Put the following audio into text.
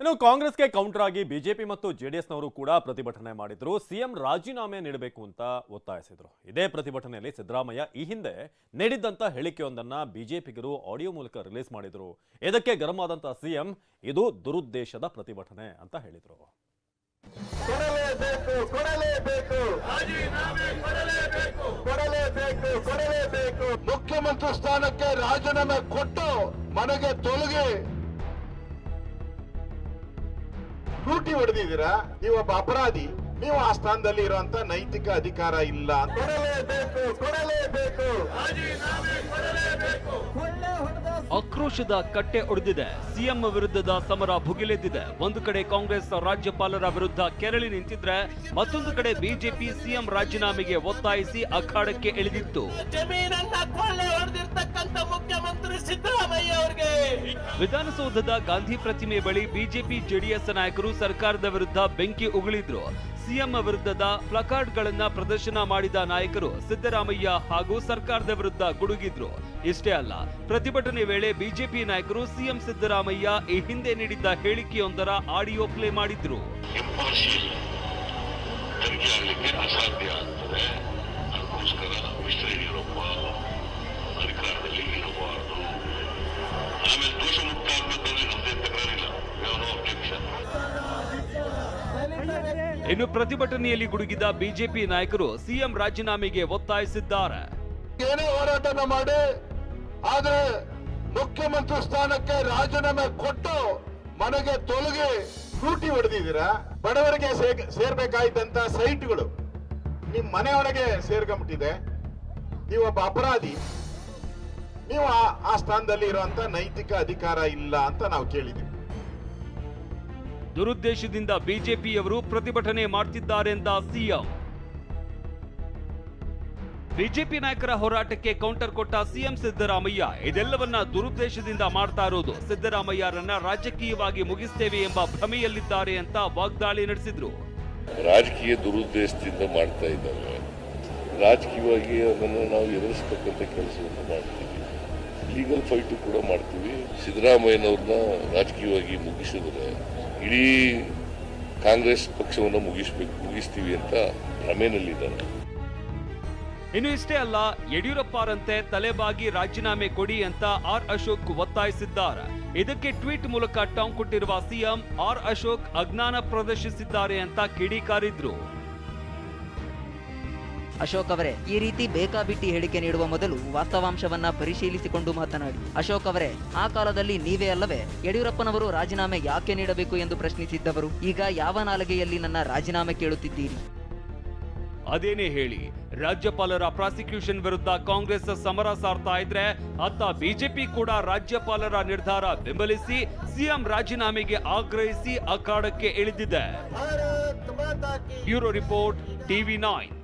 ಇನ್ನು ಕಾಂಗ್ರೆಸ್ಗೆ ಕೌಂಟರ್ ಆಗಿ ಬಿಜೆಪಿ ಮತ್ತು ಜೆಡಿಎಸ್ನವರು ಕೂಡ ಪ್ರತಿಭಟನೆ ಮಾಡಿದ್ರು. ಸಿಎಂ ರಾಜೀನಾಮೆ ನೀಡಬೇಕು ಅಂತ ಒತ್ತಾಯಿಸಿದ್ರು. ಇದೇ ಪ್ರತಿಭಟನೆಯಲ್ಲಿ ಸಿದ್ದರಾಮಯ್ಯ ಈ ಹಿಂದೆ ನೀಡಿದ್ದಂಥ ಹೇಳಿಕೆಯೊಂದನ್ನು ಬಿಜೆಪಿಗರು ಆಡಿಯೋ ಮೂಲಕ ರಿಲೀಸ್ ಮಾಡಿದ್ರು. ಇದಕ್ಕೆ ಗರಂ ಆದಂತ ಸಿಎಂ ಇದು ದುರುದ್ದೇಶದ ಪ್ರತಿಭಟನೆ ಅಂತ ಹೇಳಿದರು. ಕೊಡಲೇಬೇಕು ಕೊಡಲೇಬೇಕು. ಕೊಡಲೇಬೇಕು ಕೊಡಲೇಬೇಕು. ಮುಖ್ಯಮಂತ್ರಿ ಸ್ಥಾನಕ್ಕೆ ರಾಜೀನಾಮೆ ಕೊಟ್ಟು ಮನೆಗೆ ತೊಲಗಿ. ಲೂಟಿ ಹೊಡೆದಿದ್ದೀರಾ? ಒಬ್ಬ ಅಪರಾಧಿ. ನೀವು ಆ ಸ್ಥಾನದಲ್ಲಿ ಇರುವಂತ ನೈತಿಕ ಅಧಿಕಾರ ಇಲ್ಲ ಅಂತ. ಆಕ್ರೋಶದ ಕಟ್ಟೆ ಒಡೆದಿದೆ. ಸಿಎಂ ವಿರುದ್ಧದ ಸಮರ ಭುಗಿಲೆದ್ದಿದೆ. ಒಂದು ಕಡೆ ಕಾಂಗ್ರೆಸ್ ರಾಜ್ಯಪಾಲರ ವಿರುದ್ಧ ಕೆರಳಿ ನಿಂತಿದ್ರೆ ಮತ್ತೊಂದು ಕಡೆ ಬಿಜೆಪಿ ಸಿಎಂ ರಾಜೀನಾಮೆಗೆ ಒತ್ತಾಯಿಸಿ ಅಖಾಡಕ್ಕೆ ಇಳಿದಿತ್ತು. ಜಮೀನನ್ನ ಕೊಳ್ಳೆ ಹೊಡೆದಿರ್ತಕ್ಕಂಥ ಮುಖ್ಯಮಂತ್ರಿ ಸಿದ್ದರಾಮಯ್ಯ ವಿಧಾನಸೌಧದ ಗಾಂಧಿ ಪ್ರತಿಮೆ ಬಳಿ ಬಿಜೆಪಿ ಜೆಡಿಎಸ್ ನಾಯಕರು ಸರ್ಕಾರದ ವಿರುದ್ಧ ಬೆಂಕಿ ಉಗುಳಿದ್ರು. ಸಿಎಂ ವಿರುದ್ಧದ ಪ್ಲಕಾರ್ಡ್ಗಳನ್ನ ಪ್ರದರ್ಶನ ಮಾಡಿದ ನಾಯಕರು ಸಿದ್ದರಾಮಯ್ಯ ಹಾಗೂ ಸರ್ಕಾರದ ವಿರುದ್ಧ ಗುಡುಗಿದ್ರು. ಇಷ್ಟೇ ಅಲ್ಲ, ಪ್ರತಿಭಟನೆ ವೇಳೆ ಬಿಜೆಪಿ ನಾಯಕರು ಸಿಎಂ ಸಿದ್ದರಾಮಯ್ಯ ಈ ಹಿಂದೆ ನೀಡಿದ್ದ ಹೇಳಿಕೆಯೊಂದರ ಆಡಿಯೋ ಪ್ಲೇ ಮಾಡಿದ್ರು. ಇನ್ನು ಪ್ರತಿಭಟನೆಯಲ್ಲಿ ಗುಡುಗಿದ ಬಿಜೆಪಿ ನಾಯಕರು ಸಿಎಂ ರಾಜೀನಾಮೆಗೆ ಒತ್ತಾಯಿಸಿದ್ದಾರೆ. ಏನೇ ಹೋರಾಟನ ಮಾಡಿ, ಆದ್ರೆ ಮುಖ್ಯಮಂತ್ರಿ ಸ್ಥಾನಕ್ಕೆ ರಾಜೀನಾಮೆ ಕೊಟ್ಟು ಮನೆಗೆ ತೊಲಗಿ ಫ್ರೂಟಿ ಹೊಡೆದಿದ್ದೀರಾ? ಬಡವರಿಗೆ ಸೇರ್ಬೇಕಾಯ್ತಂತ ಸೈಟ್ಗಳು. ನಿಮ್ ಮನೆಯೊಳಗೆ ಸೇರ್ಕೊಂಬಿಟ್ಟಿದೆ. ನೀವೊಬ್ಬ ಅಪರಾಧಿ. ನೀವು ಆ- ಆ ಸ್ಥಾನದಲ್ಲಿ ಇರುವಂತ ನೈತಿಕ ಅಧಿಕಾರ ಇಲ್ಲ ಅಂತ ನಾವು ಕೇಳಿದ್ದೀವಿ. ದುರುದ್ದೇಶದಿಂದ ಬಿಜೆಪಿಯವರು ಪ್ರತಿಭಟನೆ ಮಾಡ್ತಿದ್ದಾರೆ ಎಂದ ಸಿಎಂ. ಬಿಜೆಪಿ ನಾಯಕರ ಹೋರಾಟಕ್ಕೆ ಕೌಂಟರ್ ಕೊಟ್ಟ ಸಿಎಂ ಸಿದ್ದರಾಮಯ್ಯ, ಇದೆಲ್ಲವನ್ನ ದುರುದ್ದೇಶದಿಂದ ಮಾಡ್ತಾ ಇರೋದು. ಸಿದ್ದರಾಮಯ್ಯರನ್ನ ರಾಜಕೀಯವಾಗಿ ಮುಗಿಸ್ತೇವೆ ಎಂಬ ಭ್ರಮೆಯಲ್ಲಿದ್ದಾರೆ ಅಂತ ವಾಗ್ದಾಳಿ ನಡೆಸಿದ್ರು. ರಾಜಕೀಯ ದುರುದ್ದೇಶದಿಂದ ಮಾಡ್ತಾ ಇದ್ದಾರೆ. ರಾಜಕೀಯವಾಗಿ ಅದನ್ನು ನಾವು ಎದುರಿಸತಕ್ಕಂಥ ಕೆಲಸವನ್ನು ಮಾಡ್ತೀವಿ. ಲೀಗಲ್ ಫೈಟು ಕೂಡ ಮಾಡ್ತೀವಿ. ಸಿದ್ದರಾಮಯ್ಯನವ್ರನ್ನ ರಾಜಕೀಯವಾಗಿ ಮುಗಿಸಿದ್ರೆ ಇಡೀ ಕಾಂಗ್ರೆಸ್ ಪಕ್ಷವನ್ನು ಮುಗಿಸ್ಬೇಕು, ಮುಗಿಸ್ತೀವಿ ಅಂತ ಭ್ರಮೆನಲ್ಲಿದ್ದಾರೆ. ಇನ್ನು ಇಷ್ಟೇ ಅಲ್ಲ, ಯಡಿಯೂರಪ್ಪರಂತೆ ತಲೆಬಾಗಿ ರಾಜೀನಾಮೆ ಕೊಡಿ ಅಂತ ಆರ್ ಅಶೋಕ್ ಒತ್ತಾಯಿಸಿದ್ದಾರೆ. ಇದಕ್ಕೆ ಟ್ವೀಟ್ ಮೂಲಕ ಟಾಂಗ್ ಕೊಟ್ಟಿರುವ ಸಿಎಂ, ಆರ್ ಅಶೋಕ್ ಅಜ್ಞಾನ ಪ್ರದರ್ಶಿಸಿದ್ದಾರೆ ಅಂತ ಕಿಡಿಕಾರಿದ್ರು. ಅಶೋಕ್ ಅವರೇ ಈ ರೀತಿ ಬೇಕಾಬಿಟ್ಟಿ ಹೇಳಿಕೆ ನೀಡುವ ಮೊದಲು ವಾಸ್ತವಾಂಶವನ್ನ ಪರಿಶೀಲಿಸಿಕೊಂಡು ಮಾತನಾಡಿ. ಅಶೋಕ್ ಅವರೇ ಆ ಕಾಲದಲ್ಲಿ ನೀವೇ ಅಲ್ಲವೇ? ಯಡಿಯೂರಪ್ಪನವರು ರಾಜೀನಾಮೆ ಯಾಕೆ ನೀಡಬೇಕು ಎಂದು ಪ್ರಶ್ನಿಸಿದ್ದವರು? ಈಗ ಯಾವ ನಾಲಿಗೆಯಲ್ಲಿ ನನ್ನ ರಾಜೀನಾಮೆ ಕೇಳುತ್ತಿದ್ದೀರಿ? ಅದೇನೇ ಹೇಳಿ ರಾಜ್ಯಪಾಲರ ಪ್ರಾಸಿಕ್ಯೂಷನ್ ವಿರುದ್ಧ ಕಾಂಗ್ರೆಸ್ ಸಮರ ಸಾರ್ತಾ ಇದ್ರೆ ಅತ್ತ ಬಿಜೆಪಿ ಕೂಡ ರಾಜ್ಯಪಾಲರ ನಿರ್ಧಾರ ಬೆಂಬಲಿಸಿ ಸಿಎಂ ರಾಜೀನಾಮೆಗೆ ಆಗ್ರಹಿಸಿ ಅಖಾಡಕ್ಕೆ ಇಳಿದಿದೆ. Bureau report TV nine.